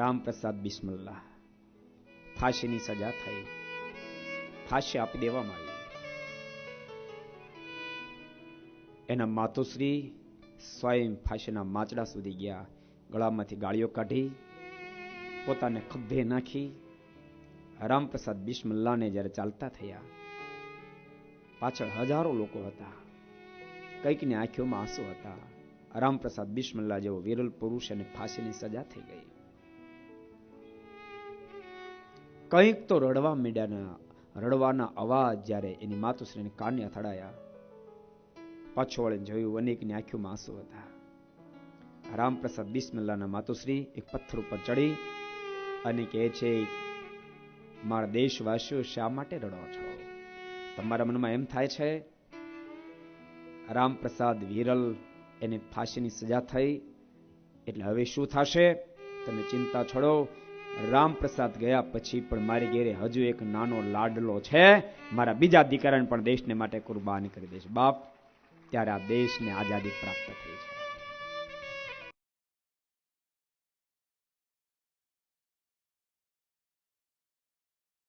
રામપ્રસાદ બિસ્મલ્લા ફાંસીની સજા થઈ. ફાંસી આપી દેવામાં આવી. એના માતુશ્રી સ્વયં ફાંસીના માચડા સુધી ગયા. ગળામાંથી ગાળીઓ કાઢી, પોતાને ખભે નાખી, રામપ્રસાદ બિસ્મલ્લાને જ્યારે ચાલતા થયા, પાછળ હજારો લોકો હતા. કંઈકની આંખોમાં આંસુ હતા. રામપ્રસાદ બિસ્મલ્લા જેવો વિરલ પુરુષ અને ફાંસીની સજા થઈ ગઈ. કંઈક તો રડવા મીડ્યાના રડવાના અવાજ જ્યારે એની માતુશ્રીને કાને અથડાયા. પાછો વળે જોયું અનેકની આંખોમાં આંસુ હતા. રામપ્રસાદ બિસ્મલ્લાના માતુશ્રી એક પથ્થર ઉપર ચડી અને કહે છે, મારા દેશવાસીઓ શા માટે રડો છો? તમારા મનમાં એમ થાય છે, રામપ્રસાદ વિરલ એને ફાંસીની સજા થઈ, એટલે હવે શું થશે? તમે ચિંતા છોડો રામપ્રસાદ ગયા પછી પણ મારી ઘેરે હજુ એક નાનો લાડલો છે. મારા બીજા દીકરાને પણ દેશને માટે કુરબાન કરી દઈશ. બાપ, ત્યારે આ દેશને આઝાદી પ્રાપ્ત થઈ છે.